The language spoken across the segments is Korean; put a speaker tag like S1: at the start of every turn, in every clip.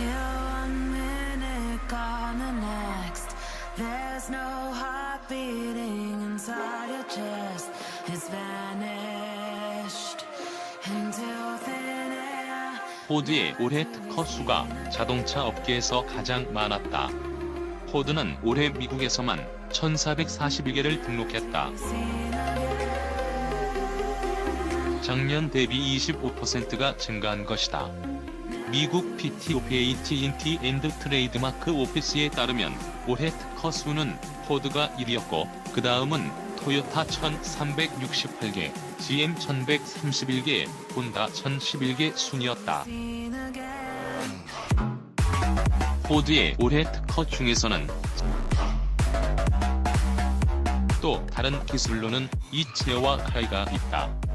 S1: Here one minute, gone the next. There's no heart beating inside your chest. It's vanished into thin air.
S2: 포드의 올해 특허 수가 자동차 업계에서 가장 많았다. 포드는 올해 미국에서만 1,441개를 등록했다. 작년 대비 25%가 증가한 것이다. 미국 PTOP AT&T 앤드 트레이드마크 오피스에 따르면 올해 특허 수는 포드가 1위였고 그 다음은 토요타 1368개, GM 1131개, 혼다 1011개 순이었다. 포드의 올해 특허 중에서는 또 다른 기술로는 이 체어와 카이가 있다.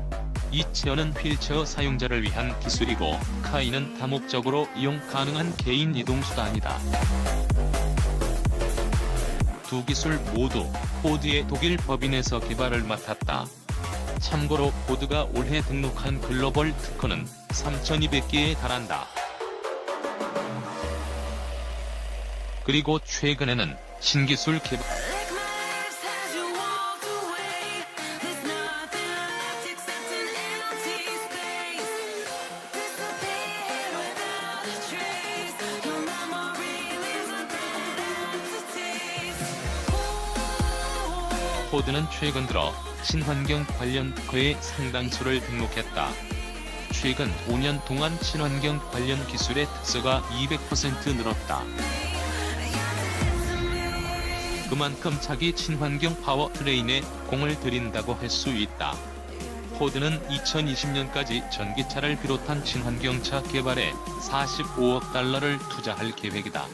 S2: 이 체어는 휠체어 사용자를 위한 기술이고 카이는 다목적으로 이용 가능한 개인 이동 수단이다. 두 기술 모두 포드의 독일 법인에서 개발을 맡았다. 참고로 포드가 올해 등록한 글로벌 특허는 3,200개에 달한다. 그리고 최근에는 신기술 개발 포드는 최근 들어 친환경 관련 특허의 상당수를 등록했다. 최근 5년 동안 친환경 관련 기술의 특허가 200% 늘었다. 그만큼 자기 친환경 파워트레인에 공을 들인다고 할 수 있다. 포드는 2020년까지 전기차를 비롯한 친환경차 개발에 45억 달러를 투자할 계획이다.